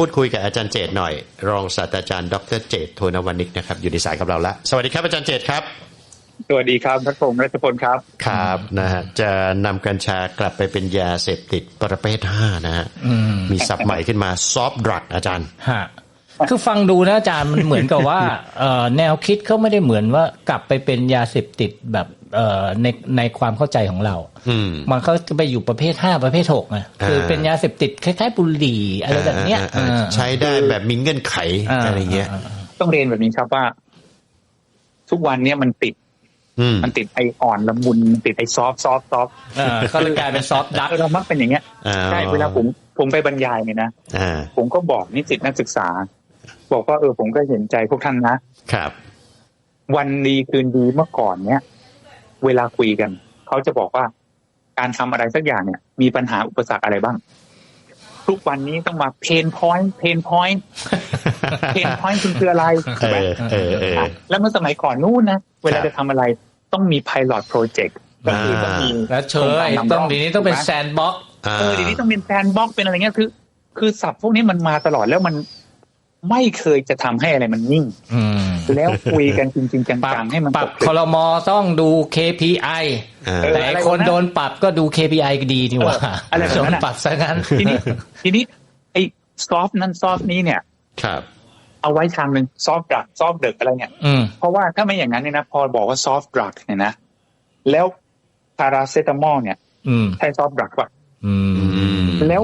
พูดคุยกับอาจารย์เจตหน่อย รองศาสตราจารย์ดรเจตโทนวนิกนะครับ อยู่ในสายกับเราแล้ว สวัสดีครับอาจารย์เจตครับ สวัสดีครับพระพงศ์รัชพลครับ ครับนะฮะจะนำกัญชากลับไปเป็นยาเสพติดประเภทห้านะฮะอืมมีศัพท์ใหม่ขึ้นมาซอฟต์ดรักอาจารย์ฮะคือฟังดูนะอาจารย์มันเหมือนกับว่าเอ่อแนวคิดเขาไม่ได้เหมือนว่ากลับไปเป็นยาเสพติดแบบเอ่อ ในในความเข้าใจของเราอืมมันเขาจะไปอยู่ประเภทห้าประเภทหกไงคือเป็นยาเสพติดคล้ายๆบุหรี่อะไรแบบเนี้ยอ่าอ่าอ่าเออใช้ได้แบบมีเงื่อนไขอ่าอะไรเงี้ย ต้องเรียนแบบนี้ครับว่า ทุกวันเนี้ยมันติดอืมมันติดไออ่อนละมุนมันติดไอซอฟซอฟซอฟเออก็เลยกลายเป็นซอฟต์ดักเรามักเป็นอย่างเงี้ยอ่าใช่เวลาผมผมไปบรรยายเนี่ยนะอ่าผมก็บอกนิสิตนักศึกษา บอกว่าเออผมก็เห็นใจพวกท่านนะครับ วันดีคืนดีเมื่อก่อนเนี้ย เวลาคุยกัน เขาจะบอกว่าการทำอะไรสักอย่างเนี่ย มีปัญหาอุปสรรคอะไรบ้าง ทุกวันนี้ต้องมาเพนพอยต์เพนพอยต์เพนพอยต์คุณคืออะไรถูเอกไหมอเออเออแล้วเมื่อสมัยก่อนนู้นนะเวลาครับจะทำอะไรต้องมี pilot project ก็คือต้องมีแล้วเชโครงการยนำร่ต้องเดียวนี้ต้องเป็นถูกไหมแซนด์บ็อกเออเดี๋ยวนี้ต้องเป็นแซนบ็อกเป็นอะไรเงี้ยคือ คือศัพท์พวกนี้มันมาตลอดแล้วมัน ไม่เคยจะทำให้อะไรมันนิ่งอืมแล้วคุยกันจริงๆปรับจังๆให้มันปรับตกคอรมอต้องดู KPI อ่าเออแต่อะไรคนวะนะโดนปรับก็ดู KPI ก็ดีนี่หว่าเอออะไรแบบโดนั้นนอะปรับซะงั้นทีนี้ทีนี้ไอ้ซอฟนั้นซอฟนี้เนี่ย ครับ เอาไว้ทางหนึ่งซอฟดักซอฟเด็กอะไรเนี่ยอืมเพราะว่าถ้าไม่อย่างนั้นเนี่ยนะพอบอกว่าซอฟดรักเนี่ยนะแล้วพาราเซตามอลเนี่ยอืมใช่ซอฟดรักป่ะอืมแล้ว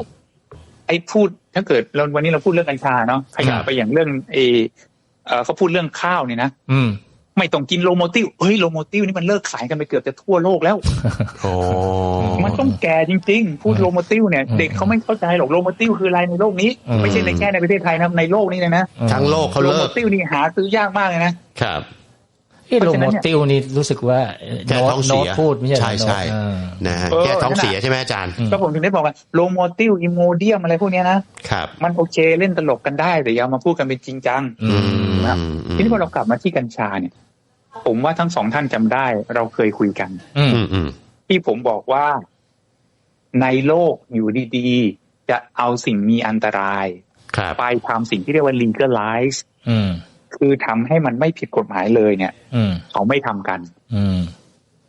ไอ้พูด ถ้าเกิดเราวันนี้เราพูดเรื่องกัญชาเนาะขยัครับบไปอย่างเรื่องเอเอ่อเขาพูดเรื่องข้าวเนี่ยนะอืมไม่ต้องกินโลโมติลเฮ้ยโลโมติลนี่มันเลิกขายกันไปเกือบจะทั่วโลกแล้วโอ้มันต้องแก่จริง ๆ พูดโลโมติลเนี่ยอืมเด็กเขาไม่เข้าใจหรอกโลโมติลคืออะไรในโลกนี้อืมไม่ใช่ในแค่ในประเทศไทยนะในโลกนี้เลยนะทั้งโลกเขาโลเลิโมกติลนี่หาซื้อยากมากเลยนะครับ เอ้เพโลราะฉะนั้โมนเนี่ยติลนี่รู้สึกว่าเอ่อแก้โน้ตท้องเสีโน้ตยพูดไม่ใช่เหรอใช่ใช่โน้ตเออนะฮะเออแก้ท้องนั่นน่ะเสียใช่ไหมอาจารย์อืมก็ผมถึงได้บอกว่าโลโมติลอิโมเดียมอะไรพวกเนี้ยนะครับมันโอเคเล่นตลกกันได้แต่อย่ามาพูดกันเป็นจริงจังอือืมมครับอืมทีนี้พอเรากลับมาที่กัญชาเนี่ย ผมว่าทั้งสองท่านจำได้ เราเคยคุยกัน อืมอืมอืมที่ผมบอกว่าในโลกอยู่ดีๆ จะเอาสิ่งมีอันตรายครับไปทำสิ่งที่เรียกว่า legalize อืม คือทำให้มันไม่ผิดกฎหมายเลยเนี่ยอืมเขาไม่ทำกัน อืม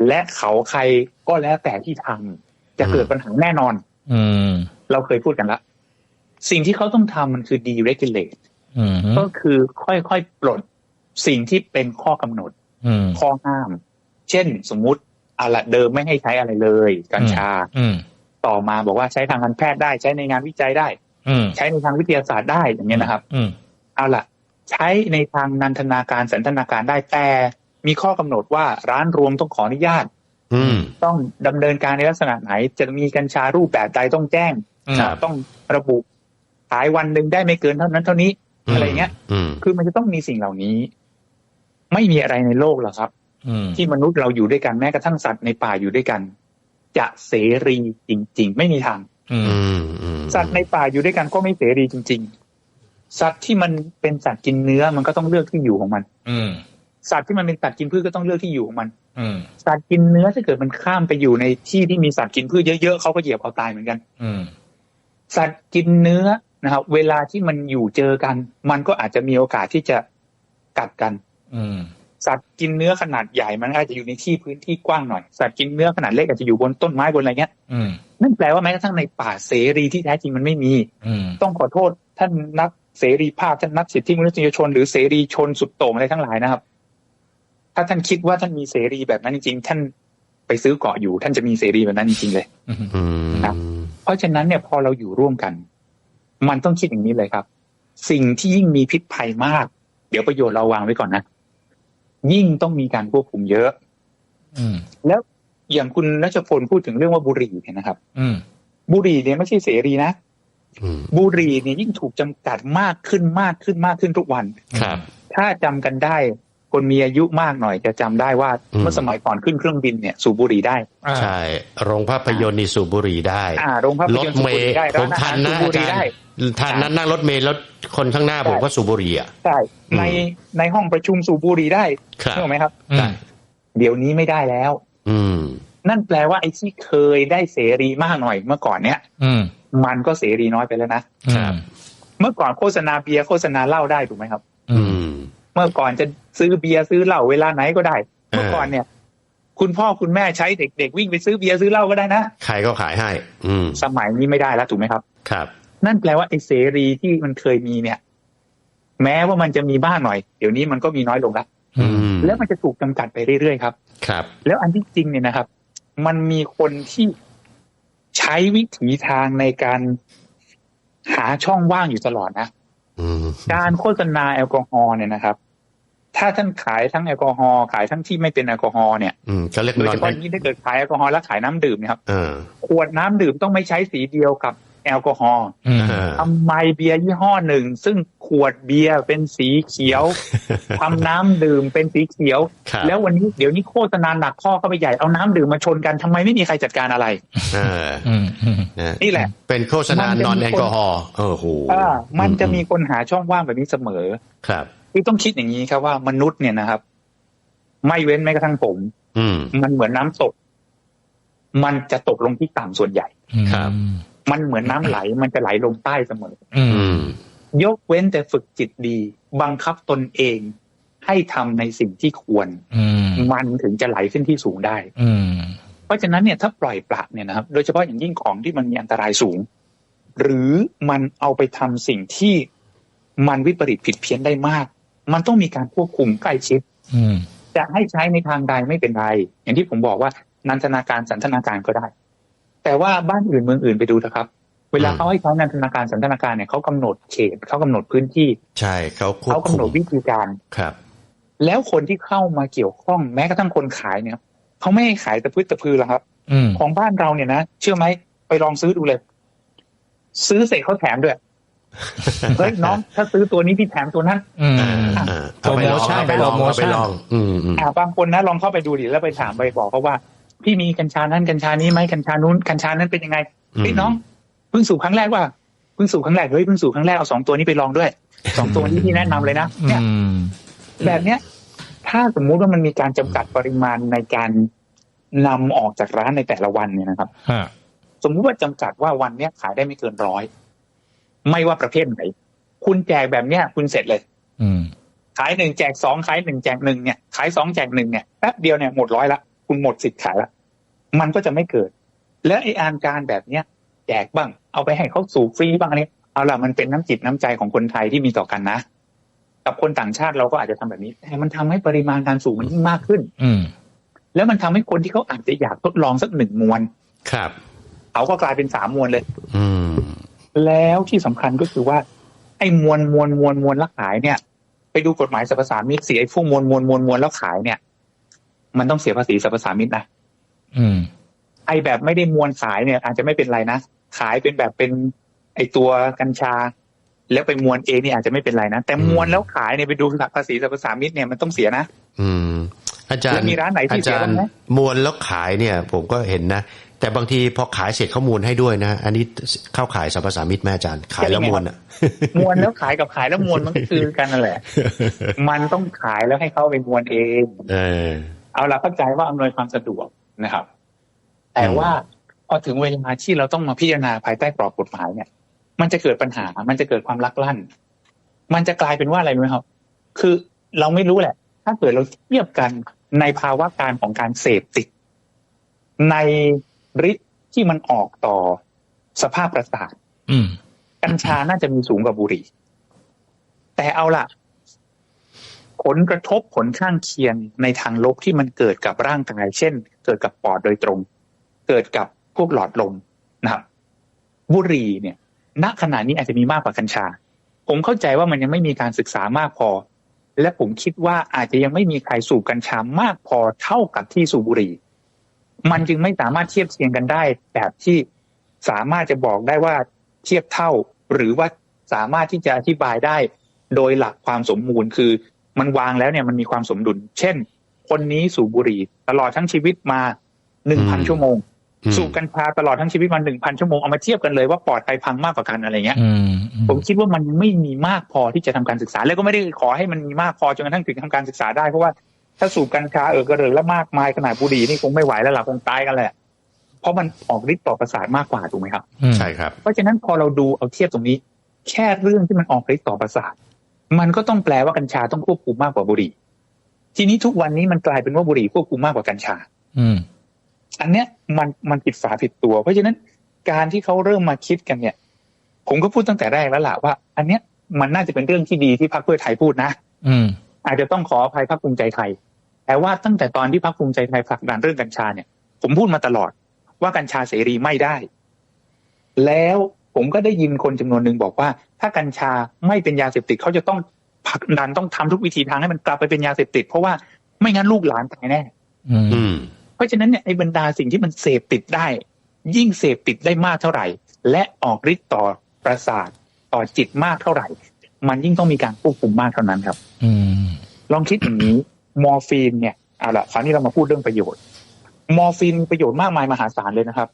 และเขาใครก็แล้วแต่ที่ทำจะเกิดปัญหาแน่นอน อืมเราเคยพูดกันละสิ่งที่เขาต้องทำมันคือ deregulate อืมก็คือค่อยๆปลดสิ่งที่เป็นข้อกำหนดอืมข้อห้าม เช่นสมมุติอะละเดิมไม่ให้ใช้อะไรเลย กัญชาอืมต่อมาบอกว่าใช้ทางการแพทย์ได้ใช้ในงานวิจัยได้อืมใช้ในทางวิทยาศาสตร์ได้อย่างเงี้ยนะครับอืมเอาละ ใช้ในทางนันทนาการสันทนาการได้แต่มีข้อกำหนดว่าร้านรวมต้องขออนุญาต อืมต้องดำเนินการในลักษณะไหน จะมีกัญชารูปแบบใดต้องแจ้งครับต้องระบุขายวันหนึ่งได้ไม่เกินเท่านั้นเท่านี้อะไรเงี้ยอืมคือมันจะต้องมีสิ่งเหล่านี้ ไม่มีอะไรในโลกหรอกครับอืมที่มนุษย์เราอยู่ด้วยกันแม้กระทั่งสัตว์ในป่าอยู่ด้วยกัน จะเสรีจริง ๆ ไม่มีทางอืมอืมอืมสัตว์ในป่าอยู่ด้วยกันก็ไม่เสรีจริง ๆ สัตว์ที่มันเป็นสัตว์กินเนื้อมันก็ต้องเลือกที่อยู่ของมัน อืมสัตว์ที่มันเป็นสัตว์กินพืชก็ต้องเลือกที่อยู่ของมัน อืมสัตว์กินเนื้อถ้าเกิดมันข้ามไปอยู่ในที่ที่มีสัตว์กินพืชเยอะๆเขาก็เหยียบเอาตายเหมือนกัน อืมสัตว์กินเนื้อนะครับเวลาที่มันอยู่เจอกัน มันก็อาจจะมีโอกาสที่จะกัดกัน อืมสัตว์กินเนื้อขนาดใหญ่มันอาจจะอยู่ในที่พื้นที่กว้างหน่อย สัตว์กินเนื้อขนาดเล็กอาจจะอยู่บนต้นไม้บนอะไรเงี้ยอืมนั่นแปลว่าแม้กระทั่งในป่าเสรีที่แท้จริงมันไม่มีอืมต้องขอโทษท่านนัก เสรีภาพท่านนักสิทธิมนุษยชน หรือเสรีชนสุดโต่งอะไรทั้งหลายนะครับ ถ้าท่านคิดว่าท่านมีเสรีแบบนั้นจริงๆท่านไปซื้อเกาะอยู่ ท่านจะมีเสรีแบบนั้นจริงๆเลยอืมอืมครับเพราะฉะนั้นเนี่ยพอเราอยู่ร่วมกัน มันต้องคิดอย่างนี้เลยครับ สิ่งที่ยิ่งมีพิษภัยมาก เดี๋ยวประโยชน์เราวางไว้ก่อนนะยิ่งต้องมีการควบคุมเยอะอืมแล้วอย่างคุณรัชพลพูดถึงเรื่องว่าบุหรี่เนี่ยนะครับอืมบุหรี่เนี่ยไม่ใช่เสรีนะอืม บุหรี่เนี่ยยิ่งถูกจำกัดมากขึ้นมากขึ้นมากขึ้นทุกวันครับ ถ้าจำกันได้ คนมีอายุมากหน่อยจะจำได้ว่าอืมเมื่อสมัยก่อนขึ้นเครื่องบินเนี่ยสูบบุหรี่ได้อ่าใช่โรงภาพยนตร์นี่สูบบุหรี่ได้อ่าโรงภาพรยถนตร์สูบเมบุหย์รี่ได้ผมร้านอาทัหานรสูนะบบุอาหรี่จารได้ย์ทันนั้นนั่งรถเมล์แล้วคนข้างหน้าผมก็สูบบุหรี่อะใช่อืมในในห้องประชุมสูบบุหรี่ได้ครับถูกไหมครับอืมเดี๋ยวนี้ไม่ได้แล้ว อืมนั่นแปลว่าไอ้ที่เคยได้เสรีมากหน่อยเมื่อก่อนเนี้ยอื มมันก็เสรีน้อยไปแล้วนะครับมเมื่อก่อนโฆษณาเบียร์โฆษณาเหล้าได้ถูกไหมครับ อือืมมเมื่อก่อนจะซื้อเบียร์ซื้อเหล้าเวลาไหนก็ได้เออเมื่อก่อนเนี่ย คุณพ่อคุณแม่ใช้เด็กๆวิ่งไปซื้อเบียร์ซื้อเหล้าก็ได้นะใครก็ขายให้ อืมสมัยนี้ไม่ได้แล้วถูกไหมครับ ครับ นั่นแปลว่าไอ้เสรีที่มันเคยมีเนี่ย แม้ว่ามันจะมีบ้างหน่อย เดี๋ยวนี้มันก็มีน้อยลงแล้วอือืมมแล้วมันจะถูกจำกัดไปเรื่อยๆครับ ครับ แล้วอันที่จริงเนี่ยนะครับ มันมีคนที่ ใช้วิถีทางในการหาช่องว่างอยู่ตลอดนะอืมการโฆษณาแอลกอฮอล์เนี่ยนะครับ ถ้าท่านขายทั้งแอลกอฮอล์ขายทั้งที่ไม่เป็นแอลกอฮอล์เนี่ยอืมก็เรียกโดยนอเฉนพาะยิ่งถ้าเกิดขายแอลกอฮอล์และขายน้ำดื่มเนี่ยครับเออขวดน้ำดื่มต้องไม่ใช้สีเดียวกับ แอลกอฮอล์อืมเออทำไมเบียร์ยี่ห้อหนึ่ง ซึ่งขวดเบียร์เป็นสีเขียวทำน้ำดื่มเป็นสีเขียวครับแล้ววันนี้เดี๋ยวนี้โฆษณาหนักข้อเข้าไปใหญ่เอาน้ำดื่มมาชนกันทำไมไม่มีใครจัดการอะไรเอออืมอืมนะนี่แหละ เป็นโฆษณามันจะมีนอนแอลคนกอฮอล์เออโหอ่ามันจะมีคนหาช่องว่างแบบนี้เสมอ ครับคือต้องคิดอย่างนี้ครับว่ามนุษย์เนี่ยนะครับ ไม่เว้นแม้กระทั่งผมอืมมันเหมือนน้ำตก มันจะตกลงที่ต่ำส่วนใหญ่ครับ มันเหมือนน้ำไหลมันจะไหลลงใต้เสมอ อืมอืมยกเว้นแต่ฝึกจิตดี บังคับตนเองให้ทำในสิ่งที่ควรอืมมันถึงจะไหลขึ้นที่สูงได้ อืมเพราะฉะนั้นเนี่ยถ้าปล่อยปละเนี่ยนะครับ โดยเฉพาะอย่างยิ่งของที่มันมีอันตรายสูง หรือมันเอาไปทำสิ่งที่มันวิปริตผิดเพี้ยนได้มาก มันต้องมีการควบคุมใกล้ชิดอืมจะให้ใช้ในทางใดไม่เป็นไร อย่างที่ผมบอกว่านันทนาการสันทนาการก็ได้ แต่ว่าบ้านอื่นเมืองอื่นไปดูเถอะครับ เวลาอืมเขาให้ใช้นันทนาการสันทนาการเนี่ยเขากำหนดเขตเขากำหนดพื้นที่ ใช่เขาควบเขากำคุหนมดวิธีการครับ แล้วคนที่เข้ามาเกี่ยวข้องแม้กระทั่งคนขายเนี่ยเขาไม่ให้ขายตะพื้นตะพือหรอกครับอืมของบ้านเราเนี่ยนะเชื่อไหมไปลองซื้อดูเลย ซื้อเสร็จเขาแถมด้วยเฮ้ยน้องถ้าซื้อตัวนี้พี่แถมตัวนั้นอืมอ่าอ่าเอาไปลองโปรโมชั่นเอาไปลองโปรโมเอาชั่ไปนลองอืมอืมอ่าบางคนนะลองเข้าไปดูดิแล้วไปถามไปบอกเขาว่า พี่มีกัญชานั้นกัญชานี้ไหมกัญชานู้นกัญชานั้นเป็นยังไงเฮ้ยน้องเพิ่งสูบครั้งแรกว่าเพิ่งสูบครั้งแรกเฮ้ยเพิ่งสูบครั้งแรกเอาสองตัวนี้ไปลองด้วยสองตัวนี้พี่แนะนำเลยนะอืเนี่ยมแบบเนี้ย ถ้าสมมุติว่ามันมีการจำกัดปริมาณในการนำออกจากร้านในแต่ละวันเนี่ยนะครับฮะสมมุติว่าจำกัดว่าวันเนี้ยขายได้ไม่เกินร้อยไม่ว่าประเภทไหนคุณแจกแบบเนี้ย คุณเสร็จเลย อืมขายหนึ่งแจกสองขายหนึ่งแจกหนึ่งเนี่ยขายสองแจกหนึ่งเนี่ยแป๊บเดียวเนี่ยหมดร้อยละ คุณหมดสิทธิ์ขายละมันก็จะไม่เกิด และไออาการแบบเนี้ยแจกบ้าง เอาไปให้เขาสูบฟรีบ้างอันนี้เอาล่ะมันเป็นน้ำจิตน้ำใจของคนไทยที่มีต่อกันนะ กับคนต่างชาติเราก็อาจจะทำแบบนี้ แต่มันทำให้ปริมาณการสูบมันยิ่งมากขึ้น อืมแล้วมันทำให้คนที่เขาอาจจะอยากทดลองสักหนึ่งมวน ครับ เขาก็กลายเป็นสามมวนเลย อืมแล้วที่สำคัญก็คือว่า ไอ้มวลมวลมวลมวลแล้วขายเนี่ย ไปดูกฎหมายสรรพสามิตเสียไอ้พวกมวลมวลมวลมวลแล้วขายเนี่ย มันต้องเสียภาษีสรรพสามิตนะอืมไอ้แบบไม่ได้มวลขายเนี่ย อาจจะไม่เป็นไรนะขายเป็นแบบเป็น ไอ้ตัวกัญชา แล้วไปมวลเองเนี่ยอาจจะไม่เป็นไรนะแต่มวลแล้วขายเนี่ยไปดูภาษีสรรพสามิตเนี่ยมันต้องเสียนะอืม อาจารแล้ย์วมีร้านไหนที่อาจารเสียบ้างย์ไหมมวลแล้วขายเนี่ย ผมก็เห็นนะแต่บางทีพอขายเสร็จเขามูลให้ด้วยนะอันนี้เข้าขายสรรพสามิตแม่อาจารย์ ขายแล้วมวลอะมวลแล้วขายกับขายแล้วมวลมันก็คือกันนั่นแหละ มันต้องขายแล้วให้เขาไปมวลเอง เออ เอาละเข้าใจว่าอำนวยความสะดวกนะครับ แต่ว่าพอถึงเวลาที่เราต้องมาพิจารณาภายใต้กรอบกฎหมายเนี่ย มันจะเกิดปัญหา มันจะเกิดความลักลั่น มันจะกลายเป็นว่าอะไรรู้ไหมครับ คือเราไม่รู้แหละ ถ้าเกิดเราเทียบกันในภาวะการของการเสพติด ในฤทธิ์ที่มันออกต่อสภาพประสาทอืมกัญชาน่าจะมีสูงกว่าบุหรี่ แต่เอาล่ะ ผลกระทบผลข้างเคียงในทางลบที่มันเกิดกับร่างกายเช่น เกิดกับปอดโดยตรง เกิดกับพวกหลอดลมนะครับบุหรี่เนี่ย ณขณะนี้อาจจะมีมากกว่ากัญชา ผมเข้าใจว่ามันยังไม่มีการศึกษามากพอ และผมคิดว่าอาจจะยังไม่มีใครสูบกัญชามากพอเท่ากับที่สูบบุหรี่ มันจึงไม่สามารถเทียบเทียงกันได้ แบบที่สามารถจะบอกได้ว่าเทียบเท่า หรือว่าสามารถที่จะอธิบายได้ โดยหลักความสมมูลคือ มันวางแล้วเนี่ยมันมีความสมดุล เช่น คนนี้สูบบุหรี่ตลอดทั้งชีวิตมาหนึ่งพันอืมชั่วโมงอืมสูบกัญชาตลอดทั้งชีวิตมาหนึ่งพันชั่วโมง เอามาเทียบกันเลยว่าปอดใครพังมากกว่ากันอะไรเงี้ยอืมอืมผมคิดว่ามันไม่มีมากพอที่จะทำการศึกษา แล้วก็ไม่ได้ขอให้มันมีมากพอจนกระทั่งถึงทำการศึกษาได้เพราะว่าถ้าสูบกัญชาเออกระเริงแล้วมากมายขนาดบุหรี่นี่คงไม่ไหวแล้วล่ะคงตายกันแหละเพราะมันออกฤทธิ์ต่อประสาทมากกว่าถูกไหมครับอืมใช่ครับ เพราะฉะนั้นพอเราดูเอาเทียบตรงนี้ แค่เรื่องที่มันออกฤทธิ์ต่อประสาท มันก็ต้องแปลว่ากัญชาต้องควบคุมมากกว่าบุหรี่ ทีนี้ทุกวันนี้มันกลายเป็นว่าบุหรี่ควบคุมมากกว่ากัญชา อืม อันเนี้ยมันมันผิดฝาผิดตัว เพราะฉะนั้นการที่เขาเริ่มมาคิดกันเนี่ย ผมก็พูดตั้งแต่แรกแล้วล่ะว่า อันเนี้ยมันน่าจะเป็นเรื่องที่ดีที่พรรคเพื่อไทยพูดนะ อืม อาจจะต้องขออภัยพรรคภูมิใจไทย แต่ว่าตั้งแต่ตอนที่พรรคภูมิใจไทยผลักดันเรื่องกัญชาเนี่ย ผมพูดมาตลอดว่ากัญชาเสรีไม่ได้ แล้วผมก็ได้ยินคนจำนวนหนึ่งบอกว่า ถ้ากัญชาไม่เป็นยาเสพติดเขาจะต้องผลักดันต้องทำทุกวิธีทางให้มันกลับไปเป็นยาเสพติด เพราะว่าไม่งั้นลูกหลานตายแน่อืมอืมเพราะฉะนั้นเนี่ยไอ้บรรดาสิ่งที่มันเสพติดได้ ยิ่งเสพติดได้มากเท่าไหร่ และออกฤทธิ์ต่อประสาทต่อจิตมากเท่าไหร่ มันยิ่งต้องมีการควบคุมมากเท่านั้นครับ อืมลองคิดอย่างนี้มอร์ฟีนเนี่ยเอาละคราวนี้เรามาพูดเรื่องประโยชน์ มอร์ฟีนมีประโยชน์มากมายมหาศาลเลยนะครับ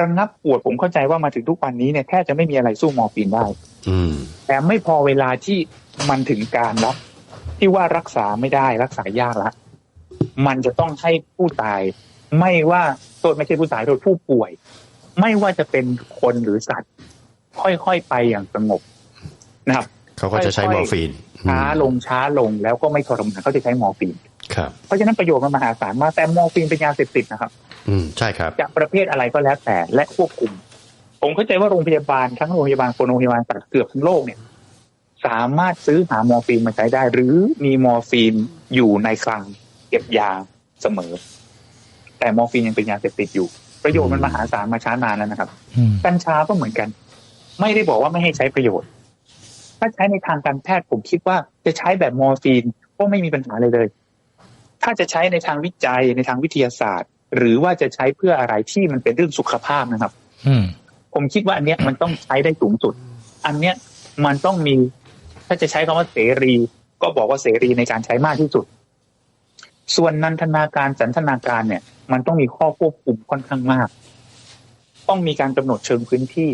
ระงับปวดผมเข้าใจว่ามาถึงทุกวันนี้เนี่ยแทบจะไม่มีอะไรสู้มอร์ฟีนได้อืมแต่ไม่พอเวลาที่มันถึงการรับที่ว่ารักษาไม่ได้รักษายากละมันจะต้องให้ผู้ตาย ไม่ว่าโทษไม่ใช่ผู้ตายโทษผู้ป่วย ไม่ว่าจะเป็นคนหรือสัตว์ ค่อยๆไปอย่างสงบนะครับเขาก็จะใช้ค่อยๆมอร์ฟีนช้าลงช้าลงแล้วก็ไม่ทรมานเขาจะใช้มอร์ฟีนครับเพราะฉะนั้นประโยชน์มันมหาศาลมากแต่มอร์ฟีนเป็นยาเสพติดนะครับ อืมใช่ครับจะประเภทอะไรก็แล้วแต่และควบคุม ผมเข้าใจว่าโรงพยาบาลทั้งโรงพยาบาลคนโรงพยาบาลสัตว์เกือบทั้งโลกเนี่ยสามารถซื้อหามอร์ฟีนมาใช้ได้ หรือมีมอร์ฟีนอยู่ในคลังเก็บยาเสมอ แต่มอร์ฟีนยังเป็นยาเสพติดอยู่ ประโยชน์มันมหาศาลมาช้านานแล้วนะครับอืมกัญชาก็เหมือนกัน ไม่ได้บอกว่าไม่ให้ใช้ประโยชน์ ถ้าใช้ในทางการแพทย์ผมคิดว่าจะใช้แบบมอร์ฟีนก็ไม่มีปัญหาเลยเลย ถ้าจะใช้ในทางวิจัยในทางวิทยาศาสตร์ หรือว่าจะใช้เพื่ออะไรที่มันเป็นเรื่องสุขภาพนะครับ อืมผมคิดว่าอันเนี้ยมันต้องใช้ได้สูงสุด อันเนี้ยมันต้องมี ถ้าจะใช้คำว่าเสรี ก็บอกว่าเสรีในการใช้มากที่สุด ส่วนนันทนาการสันทนาการเนี่ย มันต้องมีข้อควบคุมค่อนข้างมาก ต้องมีการกำหนดเชิงพื้นที่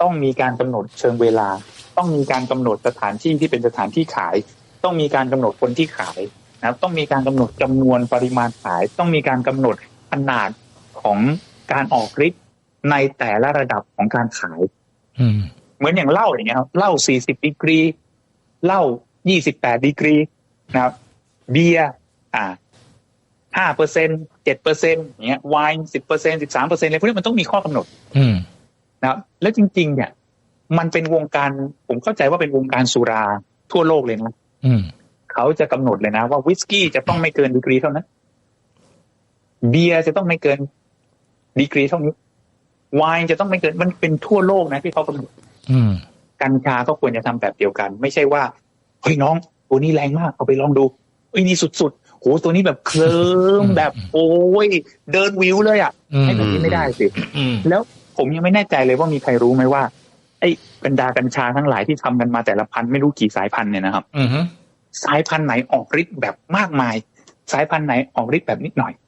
ต้องมีการกำหนดเชิงเวลา ต้องมีการกำหนดสถานที่ที่เป็นสถานที่ขาย ต้องมีการกำหนดคนที่ขายนะครับต้องมีการกำหนดจำนวนปริมาณขาย ต้องมีการกำหนด ขนาดของการออกฤทธิ์ในแต่ละระดับของการขายอืมเหมือนอย่างเหล้าอย่างเงี้ยครับเหล้า40ดีกรีเหล้า28ดีกรีนะครับ เบียร์อ่า5เปอร์เซ็นเจ็ดเปอร์เซ็นอย่างเงี้ยไวน์10เปอร์เซ็น13เปอร์เซ็นอะไรพวกนี้มันต้องมีข้อกำหนดอืมนะครับแล้วจริง ๆ เนี่ย มันเป็นวงการผมเข้าใจว่าเป็นวงการสุราทั่วโลกเลยนะอืมเขาจะกำหนดเลยนะว่าวิสกี้จะต้องไม่เกินดีกรีเท่านั้น เบียร์จะต้องไม่เกินดีกรีเท่านี้ไวน์จะต้องไม่เกินมันเป็นทั่วโลกนะที่เขากำหนดอืมกัญชาก็ควรจะทำแบบเดียวกัน ไม่ใช่ว่าเฮ้ยน้อง ตัวนี้แรงมากเอาไปลองดูเอ้ยนี่สุดๆโหตัวนี้แบบเคลิ้มอืมแบบ โอ้ยเดินวิวเลยอะอืมให้แบบนี้ไม่ได้สิอืมแล้วผมยังไม่แน่ใจเลยว่ามีใครรู้ไหมว่า ไอ้บรรดากัญชาทั้งหลายที่ทำกันมาแต่ละพันธุ์ไม่รู้กี่สายพันธุ์เนี่ยนะครับอืมสายพันธุ์ไหนออกฤทธิ์แบบมากมาย สายพันธุ์ไหนออกฤทธิ์แบบนิดหน่อยอืม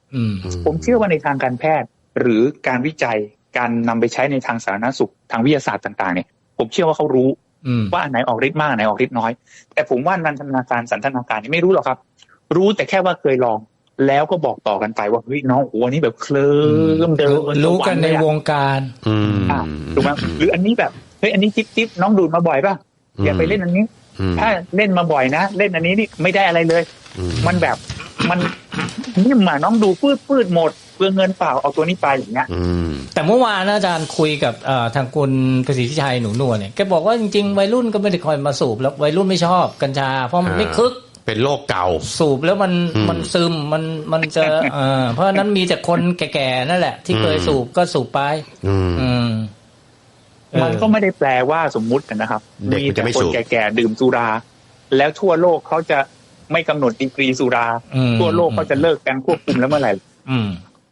ผมเชื่อว่าในทางการแพทย์หรือการวิจัยการนำไปใช้ในทางสาธารณสุขทางวิทยาศาสตร์ต่าง ๆ เนี่ย ผมเชื่อว่าเขารู้อืมว่าอันไหนออกฤทธิ์มากอันไหนออกฤทธิ์น้อย แต่ผมว่านันทนาการสันทนาการนี่ไม่รู้หรอกครับ รู้แต่แค่ว่าเคยลอง แล้วก็บอกต่อกันไปว่าเฮ้ยน้องโอ้โหอันนี้แบบเคลิ้มเดินรู้กันในวงการอืมอะถูกไหมหรืออันนี้แบบเฮ้ยอันนี้จิ๊บจิ๊บน้องดูดมาบ่อยป่ะอย่าไปเล่นอันนี้อืมถ้าเล่นมาบ่อยนะ เล่นอันนี้นี่ไม่ได้อะไรเลยอืมันแบบ มันนิ่มอะน้องดูปืดปืดหมดเปลืองเงินเปล่าเอาตัวนี้ไปอย่างเงี้ยอืมแต่เมื่อวานนะอาจารย์คุยกับเอ่อทางคุณประสิทธิชัยหนูนวลเนี่ยแกบอกว่าจริงๆวัยรุ่นก็ไม่ได้คอยมาสูบแล้ววัยรุ่นไม่ชอบกัญชา เพราะมันอ่าไม่คึกเป็นโรคเก่า สูบแล้วมันอืมมันซึมมันมันจะเอ่อเพราะฉะนั้นมีแต่คนแก่ๆนั่นแหละ ที่เคยอืมสูบก็สูบไป อืมอืมเออมันก็ไม่ได้แปลว่าสมมุติกันนะครับเด็กมันจะไม่แต่คนสูบแก่ๆดื่มสุรา แล้วทั่วโลกเขาจะ ไม่กำหนดดีกรีสุราอืมทั่วโลกเขาจะเลิกการควบคุมแล้วเมื่อไหร่อืม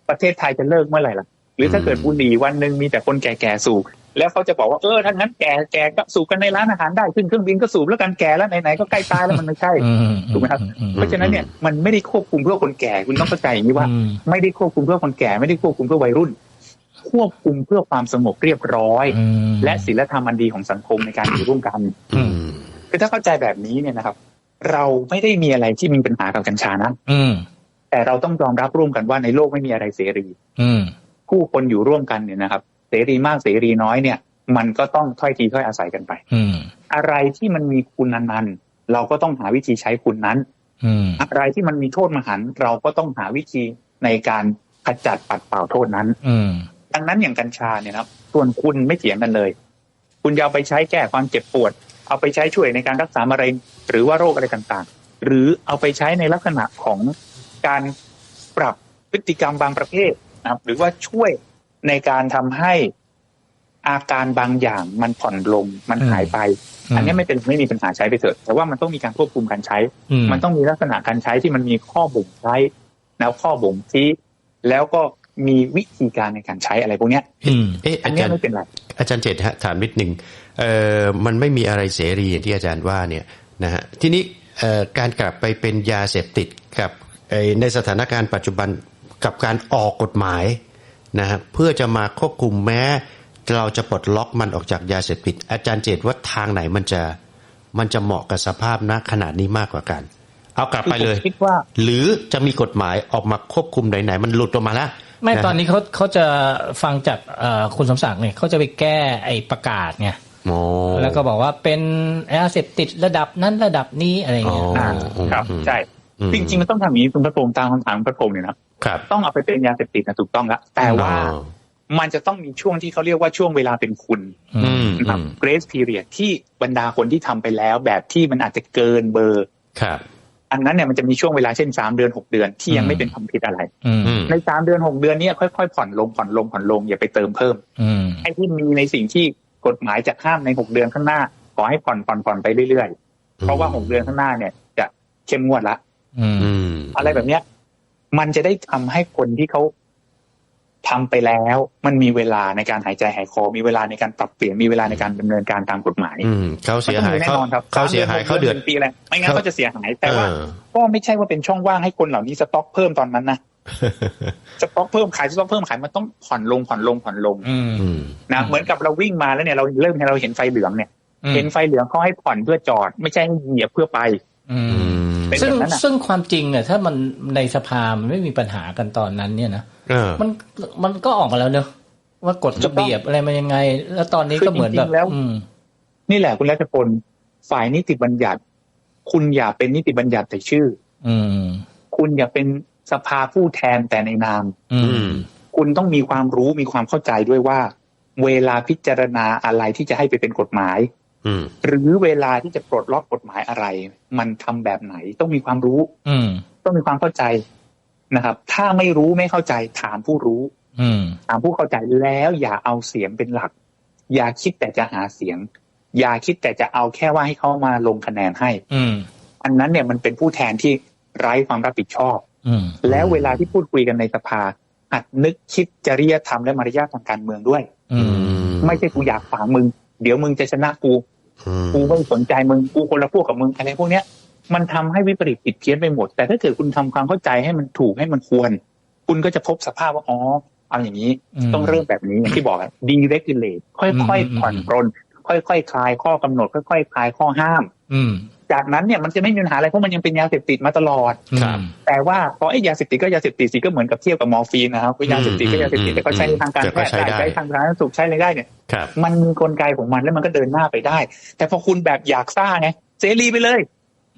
ประเทศไทยจะเลิกเมื่อไหร่ล่ะ หรือถ้าอืมเกิดบุหรี่วันหนึ่งมีแต่คนแก่ๆสูบแล้วเขาจะบอกว่าเออถ้างั้นแก่แก่ก็สูบกันในร้านอาหารได้ขึ้นเครื่องบินก็สูบแล้วกันแก่แล้วไหนๆก็ใกล้ตายแล้วมันไม่ใช่อืมถูกไหมครับอืมเพราะฉะนั้นเนี่ยมันไม่ได้ควบคุมเพื่อคนแก่คุณต้องเข้าใจอย่างนี้ว่าอืมไม่ได้ควบคุมเพื่อคนแก่ไม่ได้ควบคุมเพื่อวัยรุ่น ควบคุมเพื่อความสงบเรียบร้อยอืมและศีลธรรมอันดีของสังคมในการอยู่ร่วมกันอืมคือถ้าเข้าใจแบบนี้เนี่ยนะครับ เราไม่ได้มีอะไรที่มีปัญหากับกัญชานะอืม แต่เราต้องยอมรับร่วมกันว่าในโลกไม่มีอะไรเสรี อืม ผู้คนอยู่ร่วมกันเนี่ยนะครับ เสรีมากเสรีน้อยเนี่ย มันก็ต้องถ้อยทีถ้อยอาศัยกันไป อืม อะไรที่มันมีคุณอนันต์เราก็ต้องหาวิธีใช้คุณนั้น อืม อะไรที่มันมีโทษมหันต์เราก็ต้องหาวิธีในการขจัดปัดเป่าโทษนั้น อืม ดังนั้นอย่างกัญชาเนี่ยนะครับส่วนคุณไม่เถียงกันเลย คุณจะเอาไปใช้แก้ความเจ็บปวด เอาไปใช้ช่วยในการรักษามะเร็ง หรือว่าโรคอะไรต่างๆ หรือเอาไปใช้ในลักษณะของการปรับพฤติกรรมบางประเภทนะครับหรือว่าช่วยในการทำให้อาการบางอย่างมันผ่อนลงมันหายไปอืมอันนี้ไม่เป็นไม่มีปัญหาใช้ไปเถอะ แต่ว่ามันต้องมีการควบคุมการใช้อืมมันต้องมีลักษณะการใช้ที่มันมีข้อบ่งใช้แล้วข้อบ่งชี้แล้วก็มีวิธีการในการใช้อะไรพวกเนี้ยอืมเอ๊ะอัอานเนี้จายรย์ไม่เป็นไร อาจารย์เจตฮะถามนิดหนึ่งเอ่อมันไม่มีอะไรเสรีอย่างที่อาจารย์ว่าเนี่ย นะฮะทีนี้เอ่อการกลับไปเป็นยาเสพติดกับเอ่อในสถานการณ์ปัจจุบันกับการออกกฎหมายนะฮะเพื่อจะมาควบคุมแม้ เราจะปลดล็อกมันออกจากยาเสพติด อาจารย์เจตว่าทางไหนมันจะมันจะเหมาะกับสภาพณขนาดนี้มากกว่ากัน เอากลับไปเลยผมคิดว่า หรือจะมีกฎหมายออกมาควบคุมไหนๆมันหลุดออกมาแล้วไม่ะฮะตอนนี้เขาเขาจะฟังจากเอ่อคุณสมศักดิ์เนี่ยเขาจะไปแก้ไอ้ประกาศไงโอ้ แล้วก็บอกว่าเป็นยาเสพติดระดับนั้นระดับนี้อะไรเงี้ยอ๋ออ่าครับอืมใช่อืมจริงๆมันต้องทำอย่างนี้คุณพระพรหมตามคำถามพระพรหมเนี่ยนะครับต้องเอาไปเป็นยาเสพติดนะถูกต้องแล้วแต่ว่าอ๋อมันจะต้องมีช่วงที่เขาเรียกว่าช่วงเวลาเป็นคุณอืมนะครับอืม grace period ที่บรรดาคนที่ทำไปแล้ว แบบที่มันอาจจะเกินเบอร์ครับอันนั้นเนี่ยมันจะมีช่วงเวลาเช่นสามเดือนหกเดือนที่ยังไม่เป็นความผิดอะไรอืมอืมในสามเดือนหกเดือนเนี้ค่อยๆผ่อนลงผ่อนลงผ่อนลงอย่าไปเติมเพิ่มอืมไอ้ที่มีในสิ่งที่ กฎหมายจะห้ามในหกเดือนข้างหน้า ขอให้ผ่อนผ่อนผ่อนไปเรื่อยๆ เพราะว่าหกเดือนข้างหน้าเนี่ย จะเข้มงวดละอืมอืมอะไรแบบเนี้ย มันจะได้ทำให้คนที่เขาทำไปแล้ว มันมีเวลาในการหายใจหายคอ มีเวลาในการปรับเปลี่ยนมีเวลาในการดำเนินการตามกฎหมายอืมเขาเสียหายมันต้องมีแน่เขานอนครับเขาเสียหายเขาเดือดปีอะไรไม่งั้นเขาเขาจะเสียหายแต่ว่าเออก็ไม่ใช่ว่าเป็นช่องว่างให้คนเหล่านี้สต็อกเพิ่มตอนนั้นนะ สต็อกเพิ่มขายสต็อกเพิ่มขายมันต้องผ่อนลงผ่อนลงผ่อนลงอืมอืมนะเหมือนกับเราวิ่งมาแล้วเนี่ยเราเริ่มเราเห็นไฟเหลืองเนี่ย เห็นไฟเหลืองเขาให้ผ่อนเพื่อจอด ไม่ใช่ให้เหยียบเพื่อไปอือืมมเป็นซึ่งแบบนั้นอะซึ่งความจริงเนี่ยถ้ามันในสภามันไม่มีปัญหากันตอนนั้นเนี่ยนะเออมันมันก็ออกมาแล้วเนอะว่ากฎระเบียบอะไรมันยังไง แล้วตอนนี้ก็เหมือนแบบคือจริงๆแล้วอืมนี่แหละคุณรัชพลฝ่ายนิติบัญญัติ คุณอย่าเป็นนิติบัญญัติแต่ชื่อ อืม คุณอย่าเป็นสภาผู้แทนแต่ในนาม อือืมมคุณต้องมีความรู้มีความเข้าใจด้วยว่า เวลาพิจารณาอะไรที่จะให้ไปเป็นกฎหมาย อืม หรือเวลาที่จะปลดล็อกกฎหมายอะไร มันทำแบบไหนต้องมีความรู้ อืม ต้องมีความเข้าใจนะครับ ถ้าไม่รู้ไม่เข้าใจถามผู้รู้ อืม ถามผู้เข้าใจแล้วอย่าเอาเสียงเป็นหลัก อย่าคิดแต่จะหาเสียง อย่าคิดแต่จะเอาแค่ว่าให้เขามาลงคะแนนให้ อืม อันนั้นเนี่ยมันเป็นผู้แทนที่ไร้ความรับผิดชอบอืม แล้วเวลาที่พูดคุยกันในสภาหัดนึกคิดจริยธรรมและมารยาททางการเมืองด้วย อืมไม่ใช่กูอยากฝังมึง เดี๋ยวมึงจะชนะกูอืมกูไม่สนใจมึงกูคนละพวกกับมึงอะไรพวกเนี้ยมันทำให้วิปริตผิดเพี้ยนไปหมด แต่ถ้าเกิดคุณทำความเข้าใจให้มันถูกให้มันควร คุณก็จะพบสภาพว่าอ๋อเอาอย่างนี้อืมต้องเริ่มแบบนี้อย่างที่บอกอะดีเรกูเลตค่อือยมๆผ่อนปรนค่อยๆคลายข้อกำหนด ค่อยๆคลายข้อห้ามอืม จากนั้นเนี่ยมันจะไม่มีปัญหาอะไรเพราะมันยังเป็นยาเสพติดมาตลอดครับแต่ว่าพอไอ้ยาเสพติดก็ยาเสพติดสิก็เหมือนกับเทียบกับมอร์ฟีนนะครับก็ยาเสพติดก็ยาเสพติดแต่ก็ใช้ในทางการแพทย์ได้ใช้ทางสาธารณสุขใช้อะไรได้เนี่ยครับมันมีกลไกของมันแล้วมันก็เดินหน้าไปได้ แต่พอคุณแบบอยากซ่าไงเสรีไปเลย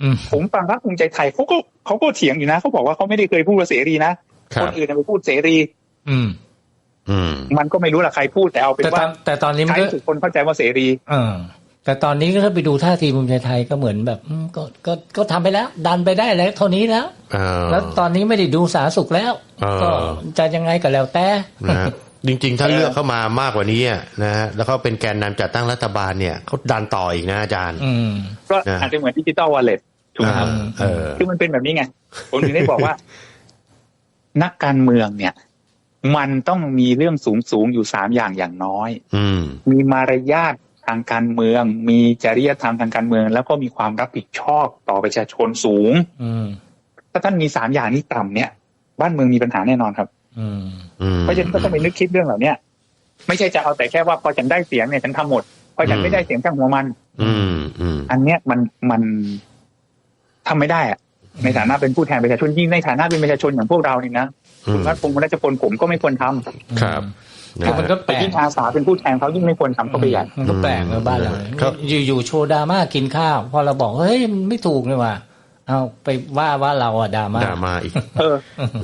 อืมผมฟังพรรคภูมิใจไทยเขาก็เขาก็เถียงอยู่นะเขาบอกว่าเขาไม่ได้เคยพูดว่าเสรีนะครัคบนอื่นน่ะไปพูดเสรีอืมอืมมันก็ไม่รู้ละใครพูดแต่เอาเป็นแต่ตอว่านแต่ตอนนี้มันใช้ก็สุดคนเข้าใจว่าเสรี เออ แต่ตอนนี้ก็ถ้าไปดูท่าทีภูมิใจไทยก็เหมือนแบบอืมก็ก็ก็ทำไปแล้ว ดันไปได้แล้วเท่านี้แล้วเออแล้วตอนนี้ไม่ได้ดูสาธารณสุขแล้วเออก็จะยังไงก็แล้วแต่นะฮะจริง ๆ ถ้าเออเลือกเข้ามามากกว่านี้อะนะฮะแล้วเขาเป็นแกนนำจัดตั้งรัฐบาลเนี่ยเขาดันต่ออีกนะอาจารย์อืมก็นะอาจจะเหมือนดิจิตอลวอลเล็ตถูกไหมครับอ่าเออคือมันเป็นแบบนี้ไงผมถึงได้บอกว่า นักการเมืองเนี่ย มันต้องมีเรื่องสูงสูงๆอยู่สามอย่างอย่างน้อยอืมมีมารยาท ทางการเมือง มีจริยธรรมทางการเมือง แล้วก็มีความรับผิดชอบต่อประชาชนสูง อืมถ้าท่านมีสามอย่างนี้ต่ำเนี่ย บ้านเมืองมีปัญหาแน่นอนครับ อืมอืมเพราะฉะนั้นก็ต้องไปนึกคิดเรื่องเหล่าเนี้ยไม่ใช่จะเอาแต่แค่ว่าพอฉันได้เสียงเนี่ยฉันทำหมดพอฉันไม่ได้เสียงช่างหัวมัน อืมอืมอันเนี้ยมันมันทำไม่ได้อะในฐานะเป็นผู้แทนประชาชนยิ่งในฐานะเป็นประชาชนอย่างพวกเรานี่นะอืคุมณรัฐพงศ์คุณรัชพลผมก็ไม่ควรทำครับนะ คือมันก็แปลแต่กยิ่งอาสาเป็นผู้แทนเขายิ่งไม่ควรทำเข้าไปใหญ่มันก็แปลกในบ้านเราครับอยู่อยู่โชว์ดราม่ากินข้าว พอเราบอกเฮ้ยมันไม่ถูกเลยว่ะ เอาไปว่าว่าเราอะดราม่าดราม่าอีก เออ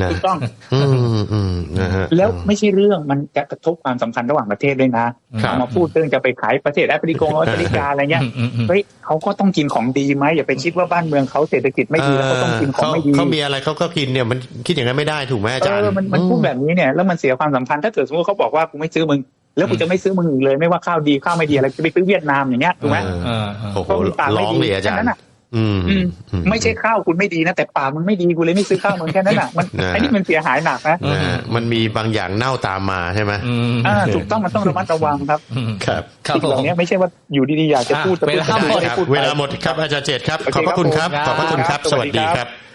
นะถูกต้อง อืมอืมนะฮะแล้วไม่ใช่เรื่องมันจะกระทบความสัมพันธ์ระหว่างประเทศด้วยนะครับเอามาพูดเรื่องจะไปขายประเทศแอฟริกงแอฟริกาอะไรเงี้ยอืมอืมอืมเฮ้ยเขาก็ต้องกินของดีไหมอย่าไปคิดว่าบ้านเมืองเขาเศรษฐกิจไม่ดีแล้วเขาต้องกินของเขาไม่ดีเขามีอะไรเขาก็กินเนี่ยมันคิดอย่างนั้นไม่ได้ถูกไหมอาจารย์เออมันมันพูดแบบนี้เนี่ยแล้วมันเสียความสัมพันธ์ถ้าเกิดสมมติเขาบอกว่ากูไม่ซื้อมึงแล้วกูจะไม่ซื้อมึงอีกเลยไม่ว่าข้าวดีข้าวไม่ดีอะไรจะไปซื้อเวียดนามอย่างเงี้ยถูกไหมเออเออเออโอ้โหก็มีปากไม่ร้องดีเลยอาจารแค่นั้ย์นน่ะ อืมอืมอืไม่ใช่ข้าวคุณไม่ดีนะแต่ปากมึงไม่ดีกูเลยไม่ซื้อข้าวมึงแค่นั้นน่ะมันนะไอ้นี่มันเสียหายหนักนะนะฮะมันมีบางอย่างเน่าตามมาใช่ไหมอืมอ่าถูกต้องมันต้องระมัดระวังครับอืมครับครับสิ่งเหผล่ามนี้ไม่ใช่ว่าอยู่ดีๆอยากจะพูดอะเวลาหมดจะครับพูดไปเวลาหมดครับอาจารย์เจตครับโอเคขอบพระคุณครับครับขอบพระคุณครับครับสวัสดีสวัสดีคครัรับบ